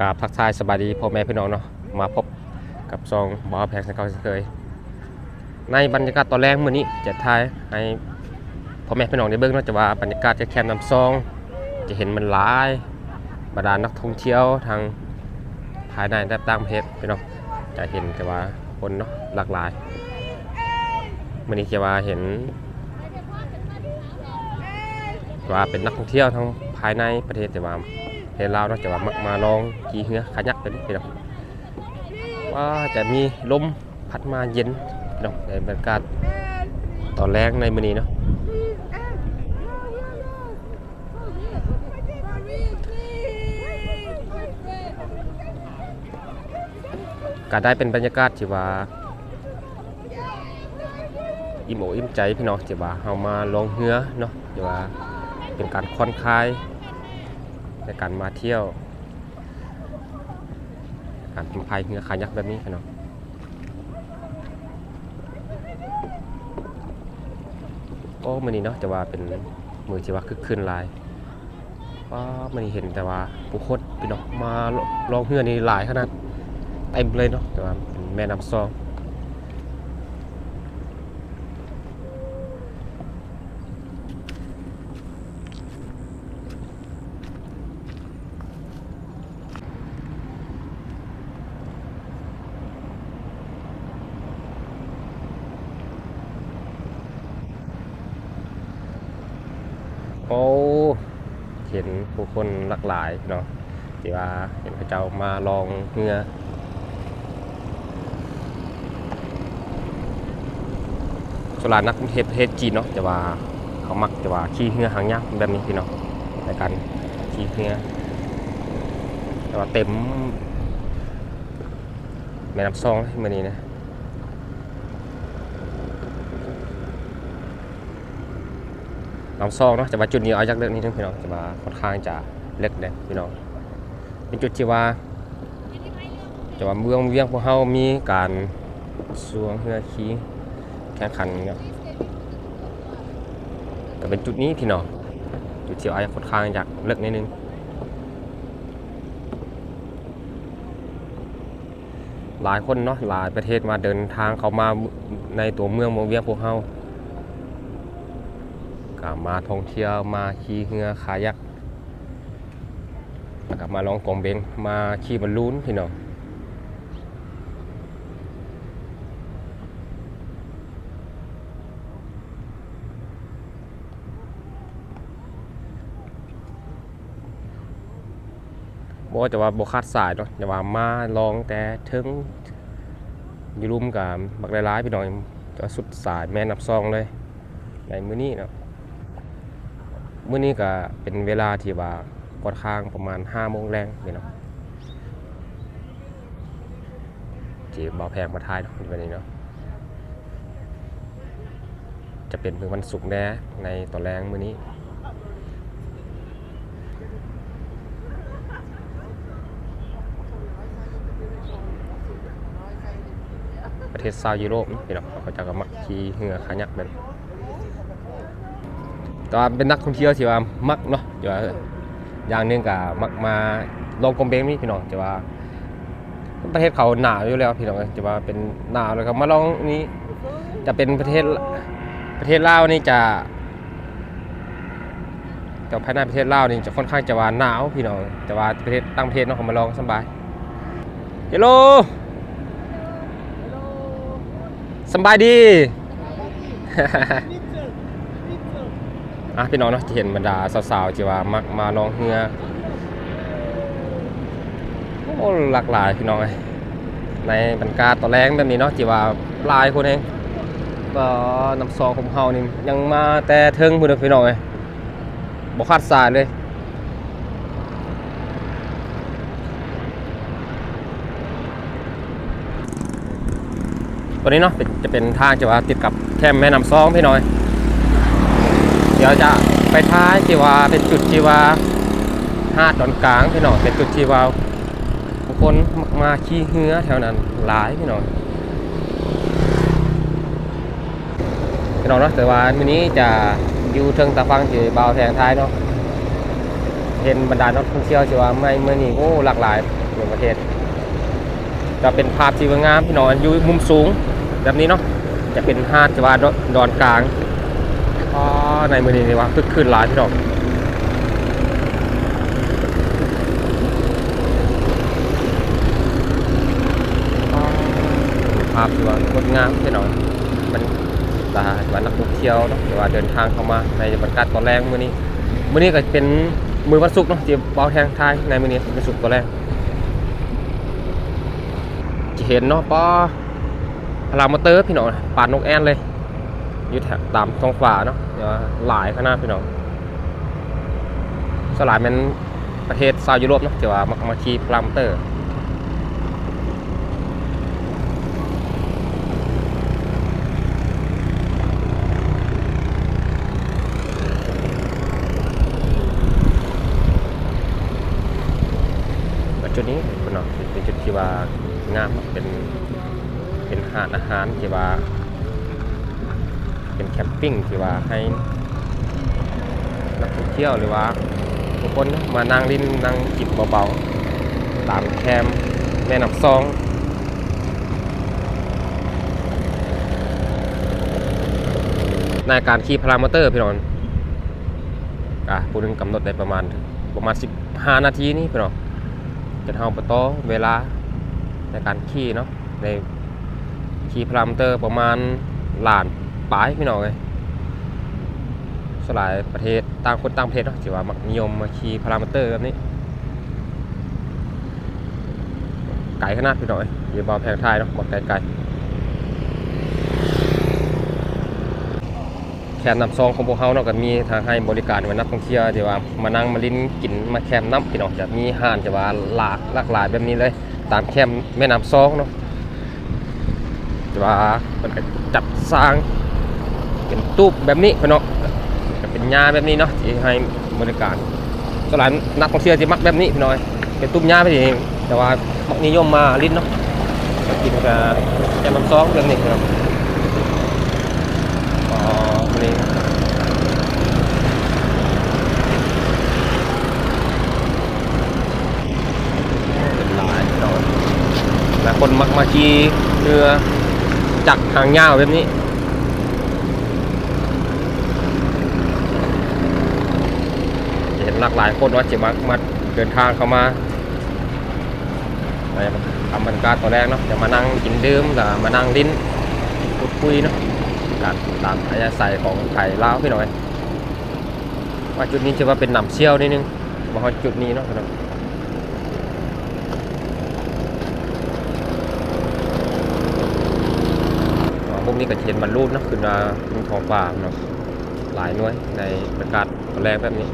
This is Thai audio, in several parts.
กราบทักทายสบายดีพ่อแม่พี่น้องเนาะมาพบกับซองบอแพงสังเกาเช่นเคย ในบรรยากาศตอนแรกมื้อนี้จะทายให้พ่อแม่พี่น้องได้เบิ่งเนาะจะว่าบรรยากาศจะแคมป์น้ำซอง จะเห็นมันหลายบรรดานักท่องเที่ยวทางภายในและต่างประเทศพี่น้องจะเห็นแต่ว่าคนเนาะหลากหลายมื้อนี้จะว่าเห็นว่าเป็นนักท่องเที่ยวทั้งภายในประเทศแต่ว่า ประเทลาวเนาะแต่ว่ามักมาลองขี่เรือคายักเป็นพี่น้องว่าจะมีลมพัดมาเย็นพี่น้องในบรรยากาศตอนแรกในมื้อนี้เนาะก็ได้เป็นบรรยากาศที่ว่าอิ่มอกอิ่มใจพี่น้องที่ว่าเฮามาลองเรือเนาะที่ว่าเป็นการค่อนคลาย ในการมาเที่ยว การทำพายเรือคายักแบบนี้พี่น้องโอ้มันนี่เนาะจะว่าเป็นมือที่ว่าคึกคืนลายว่ามันนี่เห็นแต่ว่าผู้คนพี่น้องมาลองเรือนี่หลายขนาดเต็มเลยเนาะแต่ว่าเป็นแม่น้ำซอง โอ้เห็น ผู้คนหลากหลายเนาะที่ว่าเห็นพระเจ้ามาลองเรือสวนหลานักเทศประเทศจีนเนาะแต่ว่าเขามักจะว่าขี่เรือหางยาวแบบนี้พี่น้องในการขี่เรือแต่ว่าเต็มแม่น้ำซองเลยมื่อนี้นะ น้ำซองเนาะจะว่าจุดนี้เอาจากเรื่องนี้นึงพี่น้องจะว่าค่อนข้างจะเล็กเลยพี่น้องเป็นจุดที่ว่าจะว่าเมืองเวียงพวกเฮามีการสวงเรือขี่แข่งขันเนาะก็เป็นจุดนี้พี่น้องจุดที่เอาค่อนข้างจากเล็กนิดนึงหลายคนเนาะหลายประเทศมาเดินทางเข้ามาในตัวเมืองเมืองเวียงพวกเฮา ก็มาท่องเที่ยวมาขี่เรือคายักแล้วก็มาลองกองเบงมาขี่บอลลูนพี่น้องบ่จะว่าบคาดสายเนาะแต่ว่ามาลองแต่ถึงอยู่รุมกับบักหลายๆพี่น้องจะสุดสายแม่นับซองเลยในมื้อนี้เนาะ มื้อนี้ก็เป็นเวลาที่ว่าค่อนข้างประมาณ5โมงแรงพี่น้องที่บ่าวแพงมาทายเนาะวันนี้เนาะจะเป็นมื้อวันศุกร์แน่ในตอนแรงมื้อนี้ประเทศซาวยุโรปเนาะพี่น้องเขาจะก็มักขี่เรือคายักแบบ นี้ก็เป็นนักท่องเที่ยวที่ว่ามักเนาะจะว่าอย่างหนึงก็มักมาลองกงเบงนี่พี่น้องจะว่าประเทศเขาหนาวอยู่แล้วพี่น้องจะว่าเป็นหนาวเลยครับมาลองนี้จะเป็นประเทศประเทศลาวนี่จะแต่ภายในประเทศลาวนี่จะค่อนข้างจะว่าหนาวพี่น้องแต่ว่าประเทศต่างประเทศเนาะเขามาลองสบายฮัลโหลสบายดี อะพี่น้องเนาะจะเห็นบรรดาสาวๆที่ว่ามักมาลองเรือโอ้หลากหลายพี่น้องเอ้ยในบรรยากาศตอนแรกแบบนี้เนาะที่ว่าหลายคนเองก็น้ำซองของเฮานี่ยังมาแต่เทิงพุ่นพี่น้องเอ้ยบ่ขาดสายเลยตัวนี้เนาะจะเป็นทางที่ว่าติดกับแคมแม่น้ำซองพี่น้อย เดี๋ยวจะไปท้ายที่ว่าเป็นจุดที่ว่าหาดตอนกลางพี่น้องเป็นจุดที่ว่าคนมาขี่เรือแถวนั้นหลายพี่น้องพี่น้องเนาะแต่ว่าวันนี้จะอยู่เทิงตะฟังที่เบาวแทงท้ายเนาะเห็นบรรดานักท่องเที่ยวที่ว่าไม่เมื่อนี้โอ้หลากหลายในประเทศจะเป็นภาพที่งามพี่น้องอยู่มุมสูงแบบนี้เนาะจะเป็นหาดที่ว่าดอนกลาง ในมือนี้นี่ว่าคึกคืนหลายพี่น้องภาพที่ว่างดงามพี่น้องมันตาที่ว่านักท่องเที่ยวเนาะว่าเดินทางเข้ามาในบรรยากาศตอนแรกมือนี้มือนี้ก็เป็นมือวันศุกร์เนาะที่เบาแทงทายในมือนี้เป็นศุกร์ตอนแรกจะเห็นเนาะป้อพารามอเตอร์พี่น้องปาดนกแอ่นเลย ยู่แถบตามท้องฟ้าเนาะเดี๋ยวหลายข้างหน้าพี่น้องสลายเป็นประเทศซาวยุโรปเนาะที่ว่ามามาขี่พารามเตอร์จุดนี้เป็นจุดที่ว่างามเป็นเป็นหาดอาหารที่ว่า เป็นแคมปิ้งที่ว่าให้นักท่องเที่ยวหรือว่าทุกคนมานั่งรินนั่งจิบเบาๆตามแคมป์แม่น้ำซองในการขี่พารามอเตอร์พี่น้องอะผู้นึงกำหนดได้ประมาณประมาณ 15 นาทีนี่พี่น้องจะเท่าประตอเวลาในการขี่เนาะในขี่พารามอเตอร์ประมาณหลาน ปลายพี่น้องเลยสลายประเทศต่างคนต่างประเทศเนาะที่ว่ามักนิยมมาขี่พารามอเตอร์แบบนี้ ไกลขนาดพี่น้อยอย่บอแพงไทยเนาะหมดไกลไกลแคมป์น้ำซองของพวกเขาเนาะก็มีทางให้บริการไว้นักท่องเที่ยวที่ว่ามานั่งมาลิ้นกินมาแคมป์น้ำพี่น้องจะมีห้านจะว่าหลากหลากหลายแบบนี้เลย ตามแคมป์แม่น้ำซองเนาะจะว่ามันก็จัดสร้าง เป็นตู้แบบนี้พี่น้องก็เป็นหญ้าแบบนี้เนาะที่ให้บริการสลายนักท่องเที่ยวที่มักแบบนี้พี่น้อยเป็นตุ้มหญ้าไปเองแต่ว่ามักนิยมมาลิ้นเนาะกินกับแกงน้ำซองแบบนี้ครับอ๋ออันนี้เป็นหลายพี่น้องหลายคนมักมาขี่เรือจักหางยาวแบบนี้ จะเหลากหลายคนว่าจะมามาเดินทางเข้ามาไรมาทำบรรยากาศตอนแรกเนาะจะมานั่งกินดื่มกับมานั่งลิ้นพูดคุยเนาะการตามอัธยาศัยของไทยลาพี่หน่อยว่าจุดนี้จะว่าเป็นหนำเชี่ยวนิดนึงมาฮอจุดนี้เนาะพี่น้องอ๋อมุมนี้ก็เห็นบรรลุเนาะขึ้นมาบนท้องฟ้าเนาะหลายหน่วยในบรรยากาศตอนแรกแบบนี้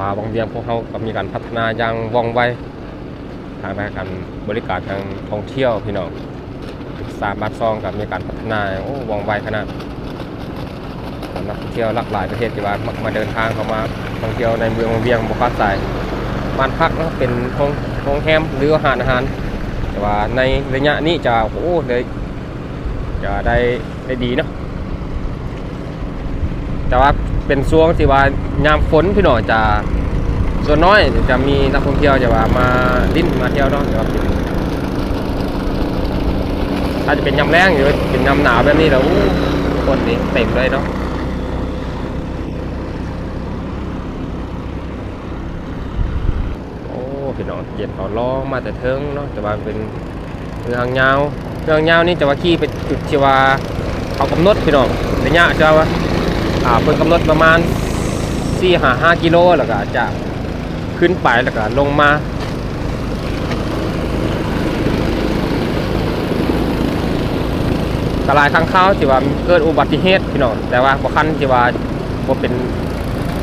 ว่าบางเวียงพวกเขาก็มีการพัฒนาอย่างว่องไวทางด้านการบริการทางท่องเที่ยวพี่น้องสามบาทซองกับมีการพัฒนาโอ้ว่องไวขนาดนักท่องเที่ยวหลากหลายประเทศที่ว่ามาเดินทางเข้ามาท่องเที่ยวในเมืองบางเวียงบุคคลใส่บ้านพักเนะเป็นโรงโรงแรมหรืออาหารอาหารแต่ว่าในระยะนี้จะโอ้เลยจะได้ได้ดีเนาะแต่ว่า เป็นช่วงที่ว่ายามฝนพี่น้องจะส่วนน้อยจะมีนักท่องเที่ยวจะว่ามาดิ้นมาเที่ยวเนาะแต่ว่าถ้าจะเป็นยามแรงหรือเป็นยามหนาวแบบนี้แล้วอู้คนนี่เต็มเลยเนาะโอ้พี่น้องเจ็บเขาล้อมาแต่เทิงเนาะแต่ว่าเป็นเรือหางยาวเรือหางยาวนี่จะว่าขี่ไปจุดที่ว่าเขากำหนดพี่น้องระยะจะว่า อ่าเพิ่นกำหนดประมาณ4 5 5กิโลแล้วก็จะขึ้นไปแล้วก็ลงมาตลายข้างข้าวที่ว่าเกิดอุบัติเหตุพี่น้องแต่ว่าบ่คันที่ว่าบ่เป็น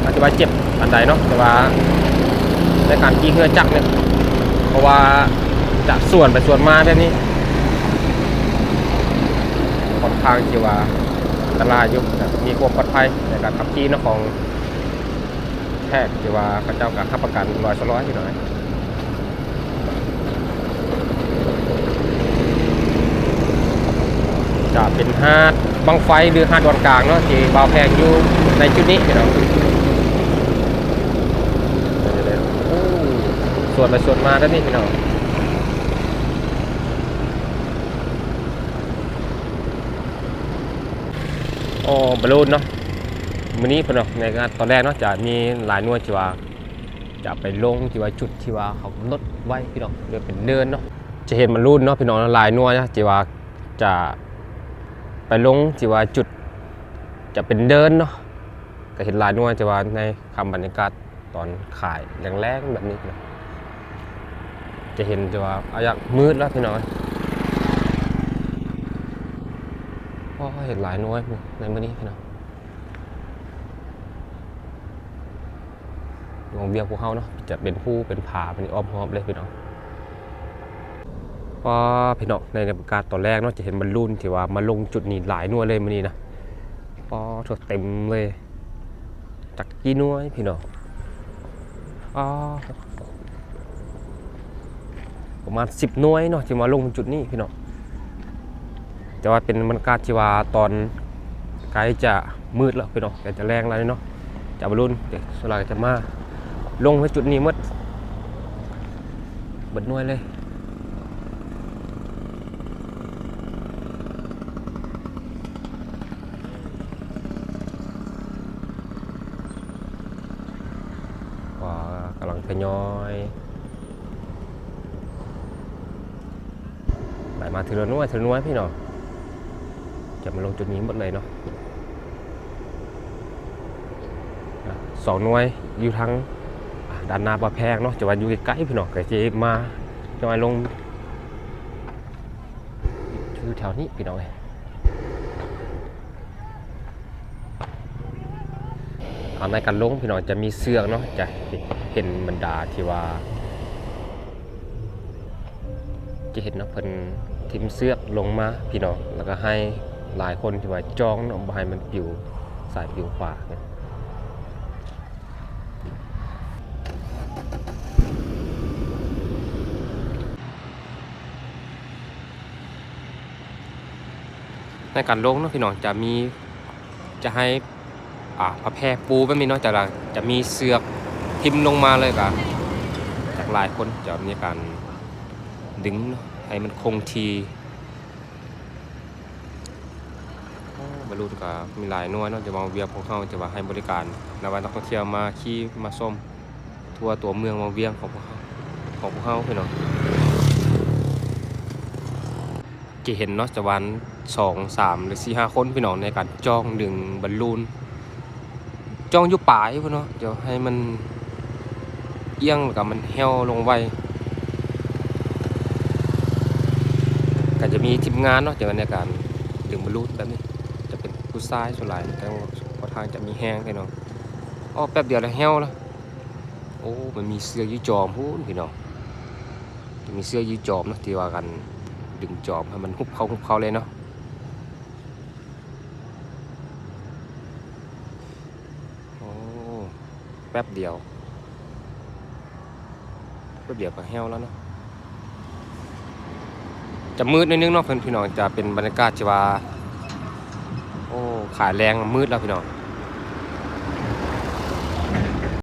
อาจจะว่าเจ็บอันใดเนาะแต่ว่าในการขี่เรือจักรเนี่ยเพราะว่าจะส่วนไปส่วนมาแบบนี้ค่อนข้างที่ว่า ตรายอยู่มีความปลอดภัยในการขับขี่นะของแพทย์ที่ว่าเขาเจ้าการขับประกันร้อยสร้อยอยู่หน่อยจะเป็นหาดบังไฟหรือหาดดอนกลางเนาะที่บาวแพงอยู่ในจุดนี้พี่น้องสวดไปส่วดมาแล้วนี่พี่น้อง โอ้บอลลูนเนาะมื้อนี้พี่น้องในงานตอนแรกเนาะจะมีหลายหน่วยที่ว่าจะไปลงที่ว่าจุดที่ว่าเขากำหนดไว้พี่น้องเรือเป็นเดินเนาะจะเห็นมันรุ่นเนาะพี่น้องหลายหน่วยนะที่ว่าจะไปลงที่ว่าจุดจะเป็นเดินเนาะก็เห็นหลายหน่วยที่ว่าในคำบรรยากาศตอนขายแรงๆแบบนี้นะจะเห็นที่ว่าอาย่างมืดแล้วพี่น้อง เห็นหลายน่วยในมื้อนี้พี่น้องวงเวียงพวกเขาเนาะจะเป็นผู้เป็นผาเป็นอ้อมหอบเลยพี่น้องว่าพี่น้องในบรรยากาศตอนแรกเนาะจะเห็นบอลลูนที่ว่ามาลงจุดนี้หลายน่วยเลยมื้อนี้นะพอถดเต็มเลยจักกี่น่วยพี่น้องอ๋อประมาณ10หน่วยเนาะที่มาลงจุดนี้พี่น้อง แต่ว่าเป็นบรรยากาศที่ว่าตอนใกล้จะมืดแล้วพี่น้องใกล้จะแรงแล้วเนาะจะบอลลูนเดี๋ยวสลายจะมาลงไปจุดนี้มดเบิดน่วยเลยว่ากำลังทยอยไหลมาทีละหน่วยทีละหน่วยพี่น้อง จะมาลงจุดนี้หมดเลยเนาะสองหน่วยอยู่ทั้งด้านหน้าปลาแพงเนาะจะว่าอยู่ใกล้ๆพี่น้องก็จะมาจะมาลงอยู่แถวนี้พี่น้องเอ้ยเอาในการลงพี่น้องจะมีเสือเนาะจะเห็นบรรดาที่ว่า จะเห็นเนาะเพิ่นทิมเสื้อลงมาพี่น้องแล้วก็ให้ หลายคนที่ว่าจ้องเนาะบ่ให้มันปิวสายปิวขวาเนี่ยในการลงเนาะพี่น้องจะมีจะให้อ่าพระแพรปูแบบนี้เนาะจะจะมีเสือกทิมลงมาเลยกับจากหลายคนจะมีการดึงให้มันคงทีโอ้ บรรลุก็มีหลายหน่วยเนาะจะมาเวียงพวกเขาจะว่าให้บริการในวันนักท่องเที่ยวมาขี่มาส้มทั่วตัวเมืองมาเวียงของพวกเขาของพวกเขาพี่น้องจะเห็นเนาะจะวันสองสามหรือสี่ห้าคนพี่น้องในการจ้องดึงบอลลูนจ้องอยู่ปลายพี่นาะเดี๋ยวให้มันเอียงกับมันเหี่ยวลงไวก็จะมีทีมงานเนาะจะในการดึงบอลลูนแบบนี้ ผู้ชายส่วนใหญ่แต่ว่าพอทางจะมีแห้งพี่น้องอ๋อแป๊บเดียวแล้วเหี่ยวแล้วโอ้มันมีเสื้อยืดจอมพูนพี่น้องมีเสื้อยืดจอมนะที่ว่ากันดึงจอบให้มันหุบเขาหุบเขาเลยเนาะโอ้แป๊บเดียวแป๊บเดียวก็แห้วแล้วเนาะจะมืดนิดนึงเนาะเพื่อนพี่น้องจะเป็นบรรยากาศที่ว่า อ้ขายแรงมืดแล้วพี่น้อง